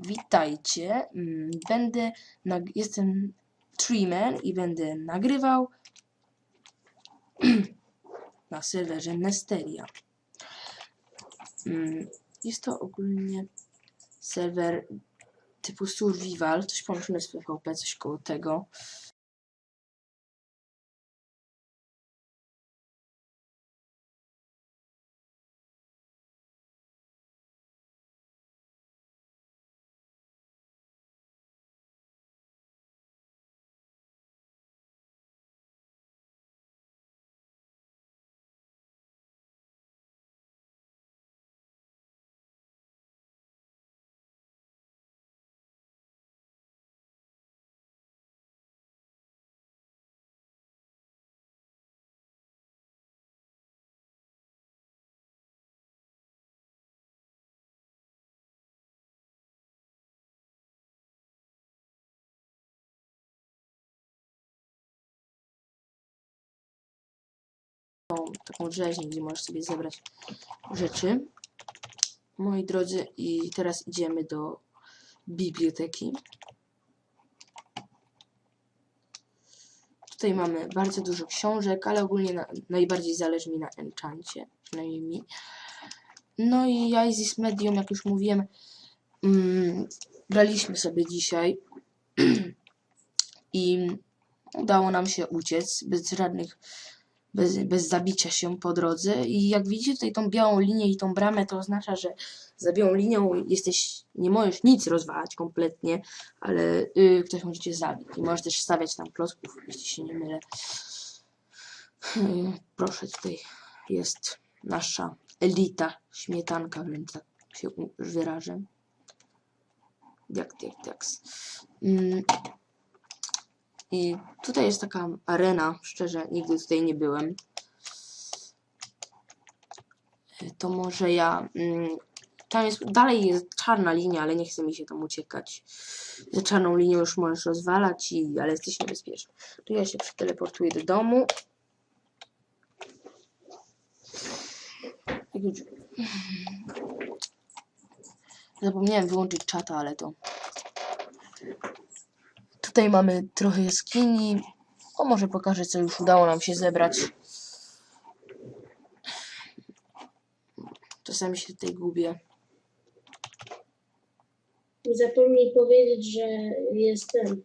witajcie. Mm, Będę, jestem Treeman i będę nagrywał na serwerze Nesteria. Mm, Jest to ogólnie serwer typu survival, coś pomyślmy z PvP, coś koło tego. Taką rzeźnię, gdzie możesz sobie zebrać rzeczy. Moi drodzy, i teraz idziemy do biblioteki. Tutaj mamy bardzo dużo książek, ale ogólnie na, najbardziej zależy mi na enchancie, przynajmniej mi. No i ja Zis Medium, jak już mówiłem, mm, graliśmy sobie dzisiaj i udało nam się uciec bez żadnych bez, bez zabicia się po drodze. I jak widzicie tutaj tą białą linię i tą bramę, to oznacza, że za białą linią jesteś, nie możesz nic rozwalać kompletnie, ale y, ktoś może cię zabić. I możesz też stawiać tam klocków, jeśli się nie mylę. Y, proszę, tutaj jest nasza elita, śmietanka, więc tak się wyrażę. Jak, jak, jak. Mm. I tutaj jest taka arena, szczerze, nigdy tutaj nie byłem. Y, To może ja. Mm, tam jest, dalej jest czarna linia, ale nie chce mi się tam uciekać. Za czarną linią już możesz rozwalać, i, ale jesteś niebezpieczny. Tu ja się przeteleportuję do domu. Już- Zapomniałem wyłączyć czata, ale to. Tutaj mamy trochę jaskini. O, może pokażę, co już udało nam się zebrać. Czasami się tutaj gubię. Nie zapomnij powiedzieć, że jest ten.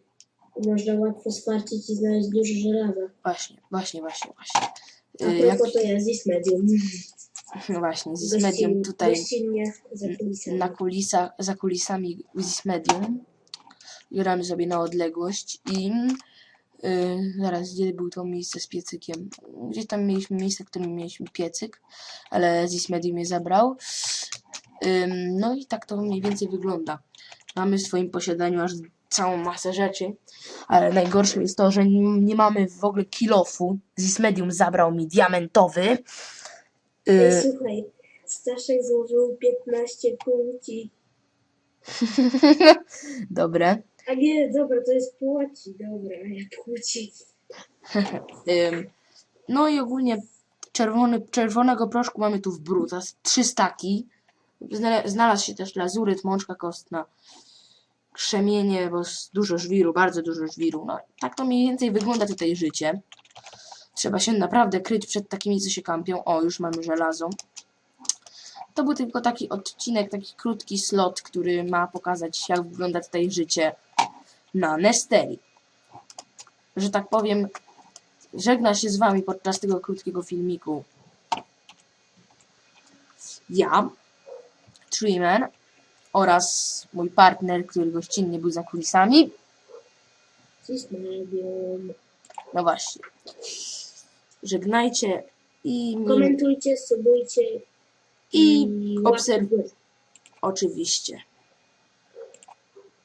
Można łatwo sparcić i znaleźć dużo żelaza. Właśnie, właśnie, właśnie, właśnie. A Y, jak, to jest Zis Medium. no właśnie, z medium tutaj Gościnnie za kulisami. na kulisach, za kulisami z medium. Gramy sobie na odległość i yy, zaraz, gdzie było to miejsce z piecykiem? Gdzieś tam mieliśmy miejsce, w którym mieliśmy piecyk, ale Zis Medium je zabrał. Ym, no i tak to mniej więcej wygląda. Mamy w swoim posiadaniu aż całą masę rzeczy, ale najgorsze jest to, że nie, nie mamy w ogóle kilofu. Zis Medium zabrał mi diamentowy. Yy, słuchaj, Staszek złożył 15 płci. dobre. A nie, dobra, to jest płoci. Dobra, ja płci. Ym, no i ogólnie czerwony, czerwonego proszku mamy tu w bruta, z trzy staki. Znalazł się też lazuryt, mączka kostna, krzemienie, bo dużo żwiru, bardzo dużo żwiru. No, tak to mniej więcej wygląda tutaj życie. Trzeba się naprawdę kryć przed takimi, co się kampią. O, już mamy żelazo. To był tylko taki odcinek, taki krótki slot, który ma pokazać, jak wygląda tutaj życie na Nesteri. Że tak powiem, żegna się z wami podczas tego krótkiego filmiku. Ja, Treeman oraz mój partner, który gościnnie był za kulisami. No właśnie. Żegnajcie i Komentujcie, subujcie i łapki obserw- w górę. oczywiście